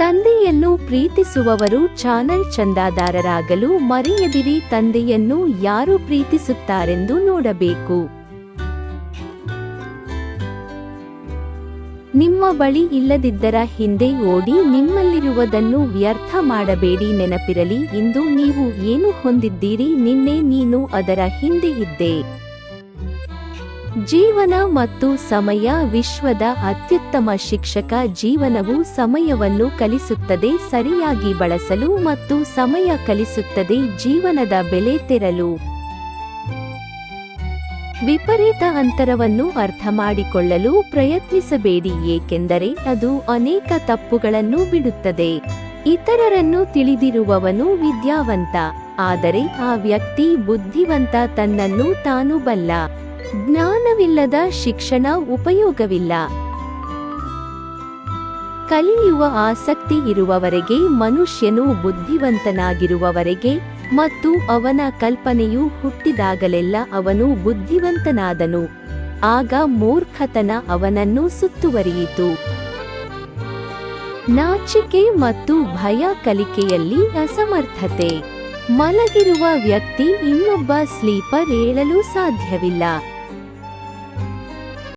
ತಂದೆಯನ್ನು ಪ್ರೀತಿಸುವವರು ಚಾನಲ್ ಚಂದಾದಾರರಾಗಲು ಮರೆಯದಿರಿ, ತಂದೆಯನ್ನು ಯಾರು ಪ್ರೀತಿಸುತ್ತಾರೆಂದು ನೋಡಬೇಕು. ನಿಮ್ಮ ಬಳಿ ಇಲ್ಲದಿದ್ದರ ಹಿಂದೆ ಓಡಿ ನಿಮ್ಮಲ್ಲಿರುವುದನ್ನು ವ್ಯರ್ಥ ಮಾಡಬೇಡಿ ನೆನಪಿರಲಿ, ಇಂದು ನೀವು ಏನು ಹೊಂದಿದ್ದೀರಿ, ನಿನ್ನೆ ನೀನು ಅದರ ಹಿಂದೆ ಇದ್ದೆ. ಜೀವನ ಮತ್ತು ಸಮಯ ವಿಶ್ವದ ಅತ್ಯುತ್ತಮ ಶಿಕ್ಷಕ ಜೀವನವು ಸಮಯವನ್ನು ಕಲಿಸುತ್ತದೆ, ಸರಿಯಾಗಿ ಬಳಸಲು ಮತ್ತು ಸಮಯ ಕಲಿಸುತ್ತದೆ, ಜೀವನದ ಬೆಲೆ ತೆರಲು. ವಿಪರೀತ ಅಂತರವನ್ನು ಅರ್ಥ ಮಾಡಿಕೊಳ್ಳಲು ಪ್ರಯತ್ನಿಸಬೇಡಿ, ಏಕೆಂದರೆ ಅದು ಅನೇಕ ತಪ್ಪುಗಳನ್ನು ಬಿಡುತ್ತದೆ. ಇತರರನ್ನು ತಿಳಿದಿರುವವನು ವಿದ್ಯಾವಂತ, ಆದರೆ ಆ ವ್ಯಕ್ತಿ ಬುದ್ಧಿವಂತ ತನ್ನನ್ನು ತಾನು ಬಲ್ಲ. ಜ್ಞಾನವಿಲ್ಲದ ಶಿಕ್ಷಣ ಉಪಯೋಗವಿಲ್ಲ. ಕಲಿಯುವ ಆಸಕ್ತಿ ಇರುವವರೆಗೆ ಮನುಷ್ಯನು ಬುದ್ಧಿವಂತನಾಗಿರುವವರೆಗೆ ಮತ್ತು ಅವನ ಕಲ್ಪನೆಯು ಹುಟ್ಟಿದಾಗಲೆಲ್ಲ ಅವನು ಬುದ್ಧಿವಂತನಾದನು. ಆಗ ಮೂರ್ಖತನ ಅವನನ್ನು ಸುತ್ತುವರಿಯಿತು. ನಾಚಿಕೆ ಮತ್ತು ಭಯ ಕಲಿಕೆಯಲ್ಲಿ ಅಸಮರ್ಥತೆ. ಮಲಗಿರುವ ವ್ಯಕ್ತಿ ಇನ್ನೊಬ್ಬ ಸ್ಲೀಪರ್ ಏಳಲು ಸಾಧ್ಯವಿಲ್ಲ.